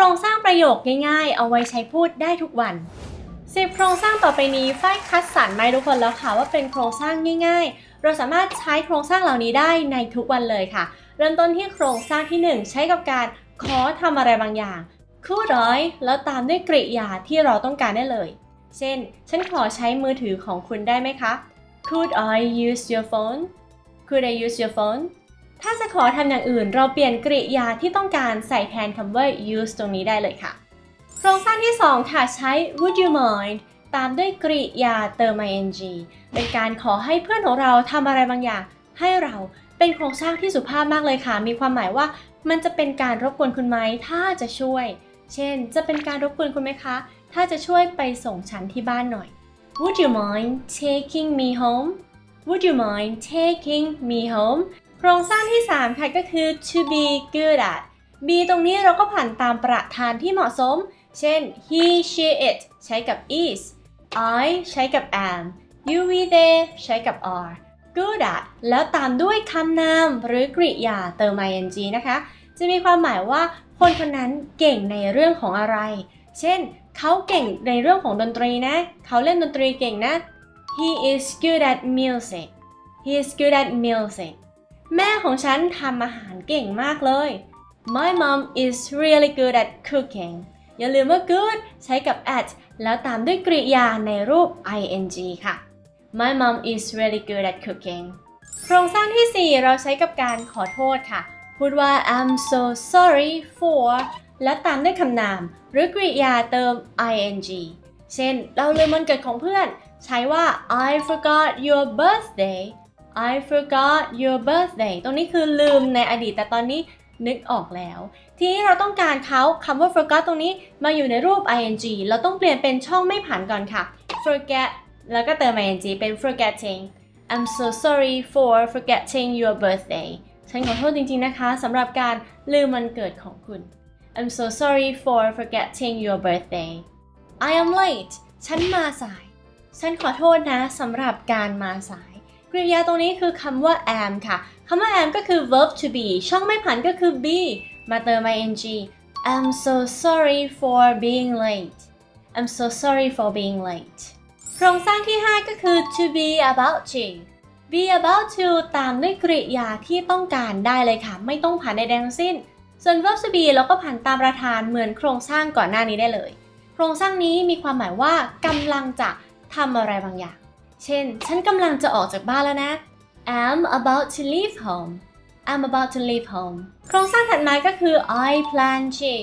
ครงสร้างประโยคง่ายๆ เอาไว้ใช้พูดได้ทุกวัน 10 โครงสร้างต่อไปนี้ฝ้ายคัดสรรมาให้ทุกคนแล้วค่ะว่าเป็นโครงสร้างง่าย ๆ เราสามารถใช้โครงสร้างเหล่านี้ได้ในทุกวันเลยค่ะ เริ่มต้นที่โครงสร้างที่ 1 ใช้กับการขอทำอะไรบางอย่าง could I แล้วตามด้วยกริยาที่เราต้องการได้เลย เช่น ฉันขอใช้มือถือของคุณได้ไหมคะ Could I use your phone Could I use your phone ถ้าจะขอทำอย่างอื่น เราเปลี่ยนกริยาที่ต้องการใส่แทนคำว่า use ตรงนี้ได้เลยค่ะ โครงสร้างที่ 2 ค่ะ ใช้ would you mind ตามด้วยกริยาเติม ing เป็นการขอให้เพื่อนของเราทำอะไรบางอย่าง ให้เราเป็นโครงสร้างที่สุภาพมากเลยค่ะ มีความหมายว่ามันจะเป็นการรบกวนคุณไหม ถ้าจะช่วย เช่น จะเป็นการรบกวนคุณไหมคะ ถ้าจะช่วยไปส่งฉันที่บ้านหน่อย Would you mind taking me home Would you mind taking me home โครงสร้างที่ 3 ค่ะก็คือ to be good at be ตรงนี้เราก็ผ่านตามประธานที่เหมาะสม เช่น he she it ใช้กับ is I ใช้กับ am you we they ใช้กับ are good at แล้วตามด้วยคำนามหรือกริยาเติม ing นะคะ จะมีความหมายว่าคนคนนั้นเก่งในเรื่องของอะไร เช่น เขาเก่งในเรื่องของดนตรีนะ เขาเล่นดนตรีเก่งนะ he is good at music he is good at music แม่ของฉันทำอาหารเก่งมากเลย my mom is really good at cooking อย่าลืมว่า good ใช้กับ at แล้วตามด้วยกริยาในรูป ing ค่ะ my mom is really good at cooking โครงสร้างที่ 4 เราใช้กับการขอโทษค่ะ พูดว่า I'm so sorry for และตามด้วยคำนาม หรือกริยาเติม ing เช่น เราลืมวันเกิดของเพื่อน ใช้ว่า I forgot your birthday I forgot your birthday ตรงนี้คือลืมในอดีตแต่ตอนนี้นึกออกแล้ว ทีนี้เราต้องการเขาคำว่า forgot ตรงนี้มาอยู่ในรูป ing เราต้องเปลี่ยนเป็นช่องไม่ผ่านก่อนค่ะ forget แล้วก็เติม ing เป็น forgetting I'm so sorry for forgetting your birthday ฉันขอโทษจริงๆนะคะสำหรับการลืมวันเกิดของคุณ I'm so sorry for forgetting your birthday I am late ฉันมาสาย ฉันขอโทษนะสำหรับการมาสาย กริยาตรงนี้คือคำว่า am ค่ะ คำว่า am ก็คือ verb to be ช่องไม่ผันก็คือ be มาเติม ing I'm so sorry for being late I'm so sorry for being late โครงสร้างที่ 5 ก็คือ to be about to be about to ตามด้วยกริยาที่ต้องการได้เลยค่ะ ไม่ต้องผ่านใดๆทั้งสิ้น ส่วน verb to be เราก็ผ่านตามประธานเหมือนโครงสร้างก่อนหน้านี้ได้เลย โครงสร้างนี้มีความหมายว่ากำลังจะทำอะไรบางอย่าง เช่น ฉันกำลังจะออกจากบ้านแล้วนะ I'm about to leave home I'm about to leave home โครงสร้างถัดมาก็คือ I plan to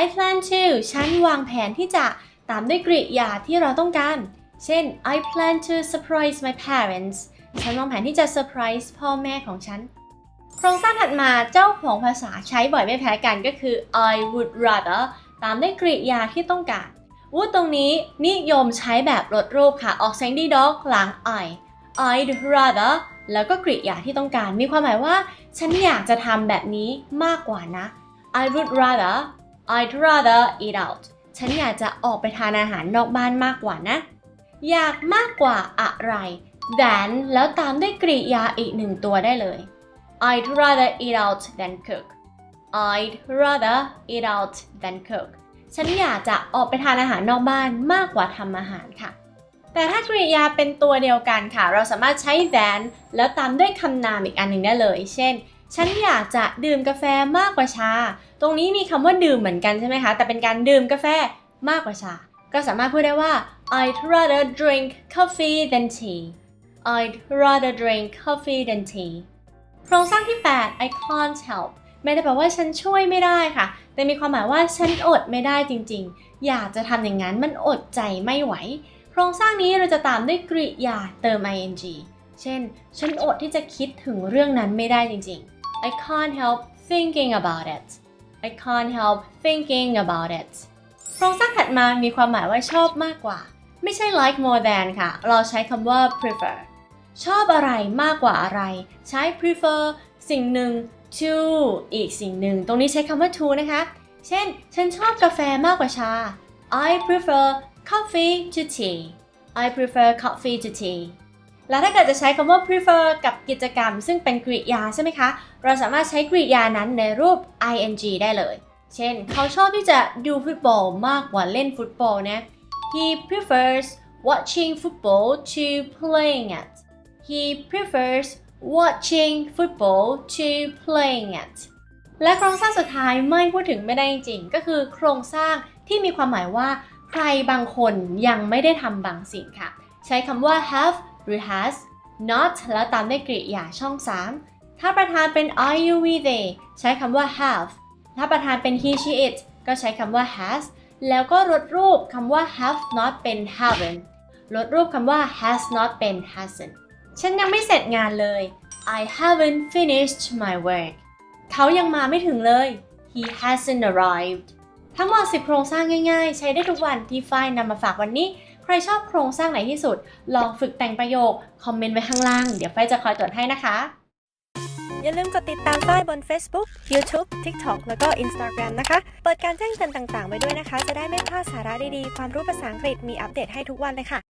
I plan to ฉันวางแผนที่จะตามด้วยกริยาที่เราต้องการ เช่น I plan to surprise my parents ฉันวางแผนที่จะเซอร์ไพรส์พ่อแม่ของฉัน โครงสร้างถัดมาเจ้าของภาษาใช้บ่อยไม่แพ้กันก็คือ I would rather ตามด้วยกริยาที่ต้องการ would ตรงนี้นิยมใช้แบบลดรูปค่ะ ออกเสียงดีด็อกหลัง I I'd rather แล้วก็กริยาที่ต้องการ มีความหมายว่า ฉันอยากจะทำแบบนี้มากกว่านะ I would rather I'd rather eat out ฉันอยากจะออกไปทานอาหารนอกบ้านมากกว่านะ อยากมากกว่าอะไร than แล้วตามด้วยกริยาอีกหนึ่งตัวได้เลย I'd rather eat out than cook I'd rather eat out than cook ฉันอยากจะออกไปทานอาหารนอกบ้านมากกว่าทำอาหารค่ะ แต่ถ้ากริยาเป็นตัวเดียวกันค่ะ เราสามารถใช้ than แล้วตามด้วยคำนามอีกอันหนึ่งได้เลย เช่น ฉันอยากจะดื่มกาแฟมากกว่าชา ตรงนี้มีคำว่าดื่มเหมือนกันใช่ไหมคะ แต่เป็นการดื่มกาแฟมากกว่าชา ก็สามารถพูดได้ว่า I'd rather drink coffee than tea I'd rather drink coffee than tea โครงสร้างที่ 8 I can't help ไม่ได้แปลว่าฉันช่วยไม่ได้ค่ะ แต่มีความหมายว่าฉันอดไม่ได้จริง ๆ อยากจะทำอย่างนั้นมันอดใจไม่ไหว โครงสร้างนี้เราจะตามด้วยกริยาเติม ing เช่น ฉันอดที่จะคิดถึงเรื่องนั้นไม่ได้จริง ๆ I can't help thinking about it I can't help thinking about it โครงสร้างถัดมามีความหมายว่าชอบมากกว่า ไม่ใช่ like more than ค่ะ เราใช้คำว่า prefer ชอบอะไรมากกว่าอะไร ใช้ prefer สิ่งหนึ่ง to อีกสิ่งหนึ่ง ตรงนี้ใช้คำว่า to นะคะ เช่น ฉันชอบกาแฟมากกว่าชา I prefer coffee to tea I prefer coffee to tea แล้วถ้าเกิดจะใช้คำว่า prefer กับกิจกรรม ซึ่งเป็นกริยาใช่ไหมคะ เราสามารถใช้กริยานั้นในรูป ing ได้เลย เช่น เขาชอบที่จะดูฟุตบอลมากกว่าเล่นฟุตบอลนะ He prefers watching football to playing it He prefers watching football to playing it และโครงสร้างสุดท้ายไม่พูดถึงไม่ได้จริงก็คือโครงสร้างที่มีความหมายว่า ใครบางคนยังไม่ได้ทำบางสิ่งค่ะ ใช้คำว่า have หรือ has not แล้วตามด้วยกริยาช่อง 3 ถ้าประธานเป็น are you we they ใช้คำว่า have ถ้าประธานเป็น he she it ก็ใช้คำว่า has แล้วก็ลดรูปคำว่า have not เป็น haven't ลดรูปคำว่า has not เป็น hasn't ฉันยังไม่เสร็จงานเลย I haven't finished my work เขายังมาไม่ถึงเลย he hasn't arrived ทั้งหมด 10 โครงสร้างง่ายๆ ใช้ได้ทุกวันที่ฝ้ายนำมาฝากวันนี้ ใครชอบโครงสร้างไหนที่สุด ลองฝึกแต่งประโยค คอมเมนต์ไว้ข้างล่าง เดี๋ยวฝ้ายจะคอยตรวจให้นะคะ อย่าลืมกดติดตามฝ้ายบน Facebook, YouTube, TikTok แล้วก็ Instagram นะคะ เปิดการแจ้งเตือนต่างๆ ไว้ด้วยนะคะ จะได้ไม่พลาดสาระดีๆ ความรู้ภาษาอังกฤษมีอัปเดตให้ทุกวันเลยค่ะ